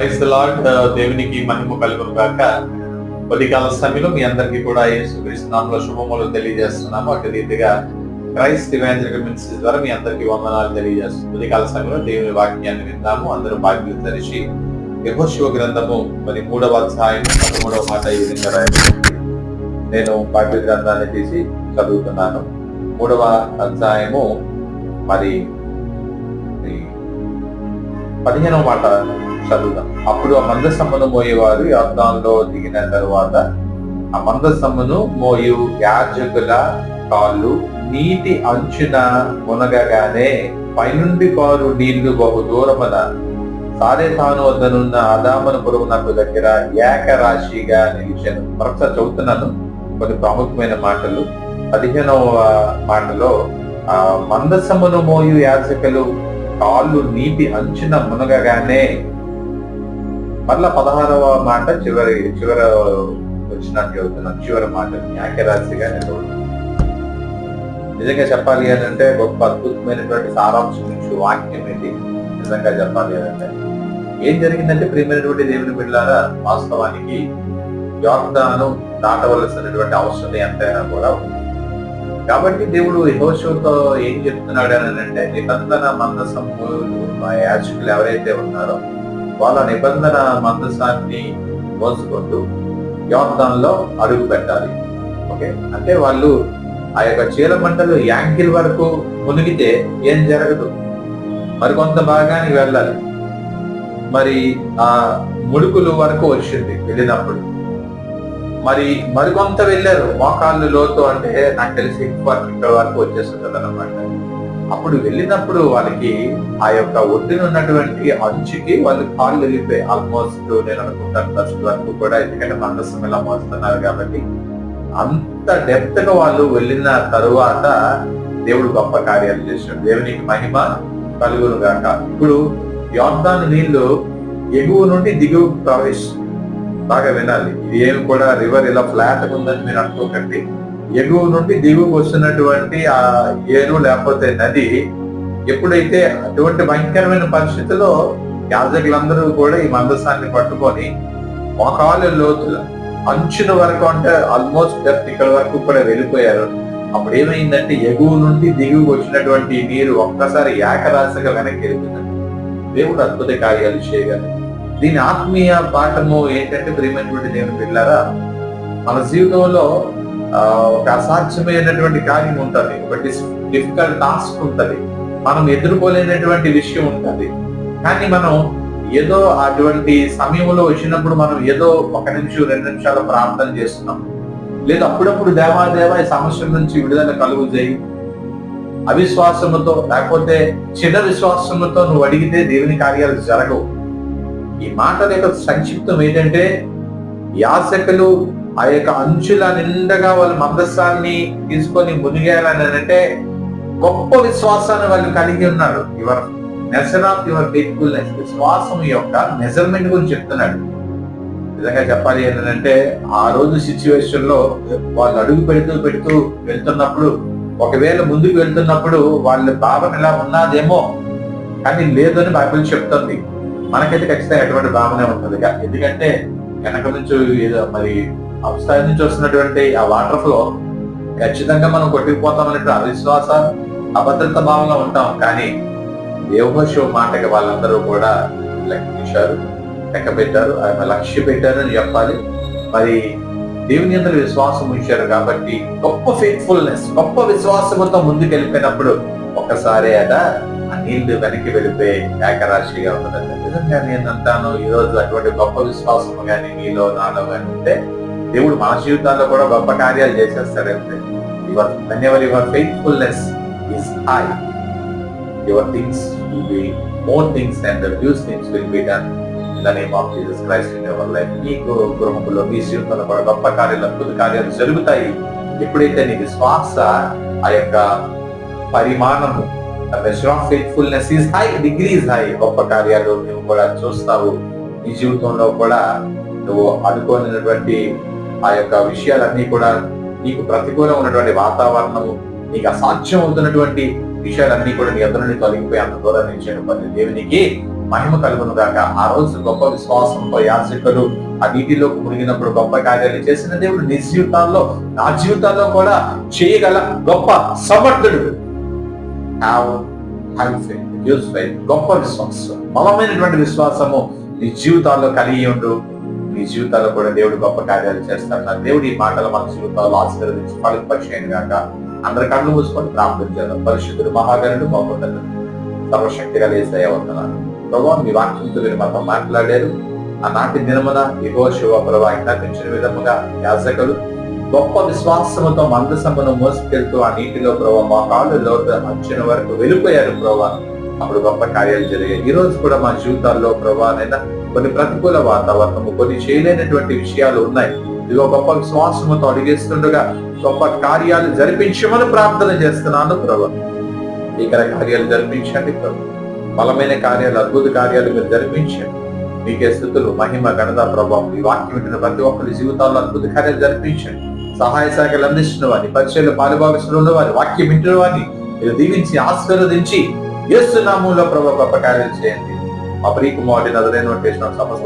Price lord. దేవునికి మహిమ కలుగును గాక. కొద్దికాల సమయంలో మీ అందరికీ కూడా యేసుక్రీస్తునామంలో శుభములు తెలియజేస్తున్నాము. అటు రీతిగా క్రైస్ట్ ఇవాంజలికల్ మినిస్ట్రీ ద్వారా మీ అందరికీ వందనాలు తెలియజేస్తున్నాం కొద్దికాల సమయంలో దేవుని వాక్యాన్ని విందాము. అందరూ బాధ్యత తెరిచి యహోశివ గ్రంథము మరి మూడవ అధ్యాయం పదమూడవ మాట ఈ విధంగా రాయబడింది. నేను బైబిల్ గ్రంథాన్ని తీసి చదువుతున్నాను. మూడవ అధ్యాయము మరి పదిహేనవ మాట చదువుదాం అప్పుడు ఆ మందసమ్మను మోయేవారు యోర్దాన్లో దిగిన తరువాత ఆ మందసమ్మను మోయు యాజకుల కాళ్ళు నీటి అంచున మునగగానే పైనుండి పారు నీళ్ళు బహు దూరమున సారేతాను వద్దనున్న అదామనపురమునకు దగ్గర ఏకరాశిగా నిలిచాను. మరొక చదువుతున్నాను కొన్ని ప్రాముఖ్యమైన మాటలు. పదిహేనవ మాటలో ఆ మందసమును మోయు యాచకలు కాళ్ళు నీటి అంచున మునగగానే మళ్ళా పదహారవ మాట చివరి చివర వచ్చినట్టు చెబుతున్నాను చివరి మాట. న్యాయరాశిగా నిలబడుతున్నాను నిజంగా చెప్పాలి అని అంటే గొప్ప అద్భుతమైనటువంటి సారాంశం నుంచి వాక్యం ఏంటి నిజంగా చెప్పాలి అని అంటే ఏం జరిగిందంటే ప్రియమైనటువంటి దేవుని బిడ్డారా వాస్తవానికి యోర్దాను దాటవలసినటువంటి అవసరం ఎంతైనా కూడా ఉంది. కాబట్టి దేవుడు యహోషుతో ఏం చెప్తున్నాడు అని అంటే నిబంధన మందసము యాచకులు ఎవరైతే ఉన్నారో వాళ్ళ నిబంధన మందసాన్ని మోసుకుంటూ యోర్దాన్లో అడుగు పెట్టాలి. ఓకే? అంటే వాళ్ళు ఆ యొక్క చీల మంటలు యాంకిల్ వరకు మునిగితే ఏం జరగదు. మరికొంత భాగానికి వెళ్ళాలి. మరి ఆ ముడుకులు వరకు వచ్చింది వెళ్ళినప్పుడు. మరి మరికొంత వెళ్ళారు. మోకాళ్ళు లోతు అంటే నాకు తెలిసి ఇక్కడ వరకు వచ్చేస్తుంది అనమాట అప్పుడు వెళ్ళినప్పుడు వాళ్ళకి ఆ యొక్క ఒడ్డున ఉన్నటువంటి అంచుకి వాళ్ళు కాళ్ళు వెళ్ళిపోయి ఆల్మోస్ట్ నేను అనుకుంటాను ఫస్ట్ వరకు కూడా ఎందుకంటే మందసం ఇలా మోస్తున్నారు కాబట్టి అంత డెప్త్గా వాళ్ళు వెళ్ళిన తరువాత దేవుడు గొప్ప కార్యాలు చేశాడు. దేవునికి మహిమ కలుగును గాక. ఇప్పుడు యోర్దాను నీళ్ళు ఎగువ నుండి దిగువ ప్రవేశం బాగా వినాలి. ఇది ఏమి కూడా రివర్ ఇలా ఫ్లాట్ ఉందని మీరు అనుకోకండి. ఎగువ నుండి దిగువకు వస్తున్నటువంటి ఆ ఏరు లేకపోతే నది ఎప్పుడైతే అటువంటి భయంకరమైన పరిస్థితిలో యాజకులందరూ కూడా ఈ మందసాన్ని పట్టుకొని మోకాలు లోతుల అంచున వరకు అంటే ఆల్మోస్ట్ డెప్త్ ఇక్కడ వరకు కూడా వెళ్ళిపోయారు. అప్పుడు ఏమైందంటే ఎగువ నుండి దిగువకు వచ్చినటువంటి నీరు ఒక్కసారి ఏకరాశగా వెనక్కి వెళ్ళిపోయింది. దేవుడు అద్భుత కార్యాలు చేయగలరు దీని ఆత్మీయ పాఠము ఏంటంటే ప్రియమైనటువంటి దేవుని పిల్లారా మన జీవితంలో ఒక అసాధ్యమైనటువంటి కార్యం ఉంటుంది. ఒక డిఫికల్ట్ టాస్క్ ఉంటుంది. మనం ఎదుర్కోలేనటువంటి విషయం ఉంటుంది. కానీ మనం ఏదో అటువంటి సమయంలో వచ్చినప్పుడు మనం ఏదో ఒక నిమిషం రెండు నిమిషాలు ప్రార్థన చేస్తున్నాం. లేదు అప్పుడప్పుడు దేవాదేవ ఈ సమస్య నుంచి విడుదల కలుగు చేయి. అవిశ్వాసముతో లేకపోతే చిన్న విశ్వాసముతో నువ్వు అడిగితే దేవుని కార్యాలు జరగవు. ఈ మాటల యొక్క సంక్షిప్తం ఏంటంటే యాసకులు ఆ యొక్క అంచుల నిండగా వాళ్ళ మందస్సాన్ని తీసుకొని మునిగారని అంటే గొప్ప విశ్వాసాన్ని వాళ్ళు కలిగి ఉన్నారు. Your measure of your faithfulness విశ్వాసం యొక్క మెజర్మెంట్ గురించి చెప్తున్నాడు. నిజంగా చెప్పాలి ఏంటంటే ఆ రోజు సిచ్యువేషన్లో వాళ్ళు అడుగు పెడుతూ పెడుతూ వెళ్తున్నప్పుడు ఒకవేళ ముందుకు వెళ్తున్నప్పుడు వాళ్ళ భావన ఎలా ఉన్నదేమో కానీ లేదని బైబిల్ చెప్తుంది. మనకైతే ఖచ్చితంగా ఎటువంటి భావన ఉంటుంది ఎందుకంటే వెనక నుంచి ఏదో మరి అవస్థాయి నుంచి వస్తున్నటువంటి ఆ వాటర్ ఫ్లో ఖచ్చితంగా మనం కొట్టుకుపోతాం అన్నట్టు అవిశ్వాస అభద్రత భావంలో ఉంటాం. కానీ దేవశివ మాటకి వాళ్ళందరూ కూడా లెక్కించారు లెక్క పెట్టారు ఆయన లక్ష్య పెట్టారు అని చెప్పాలి. మరి దేవుని అందరూ విశ్వాసం ఉంచారు కాబట్టి గొప్ప ఫెయిత్ఫుల్నెస్ గొప్ప విశ్వాసంతో ముందుకు వెళ్ళిపోయినప్పుడు ఒక్కసారి అట ఆ నీళ్ళు వెనక్కి వెళ్ళిపోయి ఏకరాశిగా ఉన్నదంట నిజంగా నేను అంటాను ఈ రోజు అటువంటి గొప్ప విశ్వాసం కానీ మీలో నాలో కానీ ఉంటే దేవుడు మన జీవితాల్లో కూడా గొప్ప కార్యాలు చేసేస్తాడంటే your ధన్యవాద your faithfulness is high your things will be more things and fuse things will be done in the name of Jesus Christ in your life మీకు గృహములో మీ జీవితంలో కూడా గొప్ప కార్యాలు అద్భుత కార్యాలు జరుగుతాయి. ఎప్పుడైతే నీ విశ్వాస ఆ యొక్క పరిమాణము faithfulness is high degree is high గొప్ప కార్యాలు నువ్వు కూడా చూస్తావు. నీ జీవితంలో కూడా నువ్వు అనుకోనటువంటి ఆ యొక్క విషయాలన్నీ కూడా నీకు ప్రతికూలం ఉన్నటువంటి వాతావరణము నీకు అసాధ్యం అవుతున్నటువంటి విషయాలన్నీ కూడా నీ అందరి తొలగిపోయి అంత దూరం నిలిచేయడం పని దేవునికి మహిమ కలుగును గాక. ఆ రోజు గొప్ప విశ్వాసంతో యాచకులు ఆ నీటిలోకి మునిగినప్పుడు గొప్ప కార్యాలు చేసిన దేవుడు నీ జీవితాల్లో నా జీవితాల్లో కూడా చేయగల గొప్ప సమర్థుడు. గొప్ప విశ్వాసం బలమైనటువంటి విశ్వాసము నీ జీవితాల్లో కలిగి ఉండు. మీ జీవితాల్లో కూడా దేవుడు గొప్ప కార్యాలు చేస్తాడు. దేవుడు ఈ మాటలు మన జీవితాల్లో ఆశీర్వదించి ఫలింపచేయను కాక అందరి కళ్ళు మూసుకొని ప్రార్థన చేద్దాం. పరిశుద్ధుడు మహాగణుడు మహోన్నతుడు సర్వశక్తిగా లేసయ్య వందనాలు. ప్రభావ మీ వాక్యంతో మీరు మాతో మాట్లాడారు. ఆనాటి దినమున ఇగో శివ ప్రభా ఇంకర్పించిన విధముగా యాజకులు గొప్ప విశ్వాసముతో మందసమును మోసుకెళ్తూ ఆ నీటిలో ప్రభావ మా కాళ్ళు లోతు వచ్చిన వరకు వెళ్ళిపోయారు ప్రభా అప్పుడు గొప్ప కార్యాలు జరిగాయి. ఈ రోజు కూడా మా జీవితాల్లో ప్రభానైనా కొన్ని ప్రతికూల వాతావరణము కొన్ని చేయలేనటువంటి విషయాలు ఉన్నాయి. ఇదిగో గొప్ప విశ్వాసముతో అడిగేస్తుండగా గొప్ప కార్యాలు జరిపించమని ప్రార్థన చేస్తున్నాను ప్రభా. ఇక్కడ కార్యాలు జరిపించండి ప్రభు. బలమైన కార్యాలు అద్భుత కార్యాలు మీరు జరిపించండి. మీకే స్థుతులు మహిమ గణత ప్రభావం ఈ వాక్యం వింటున్న ప్రతి ఒక్కరి జీవితాల్లో అద్భుత కార్యాలు జరిపించండి. సహాయ శాఖలు అందిస్తున్న వారిని పరిచయలు పాలుభావిస్తున్న ఉన్న వారి వాక్యం వింటున్న వారిని మీరు దీవించి ఆశీర్వదించి ఏస్తున్నాములో ప్రభావ గొప్ప కార్యాలు చేయండి. మా ప్రియకుమారుడి నదరైన సమస్య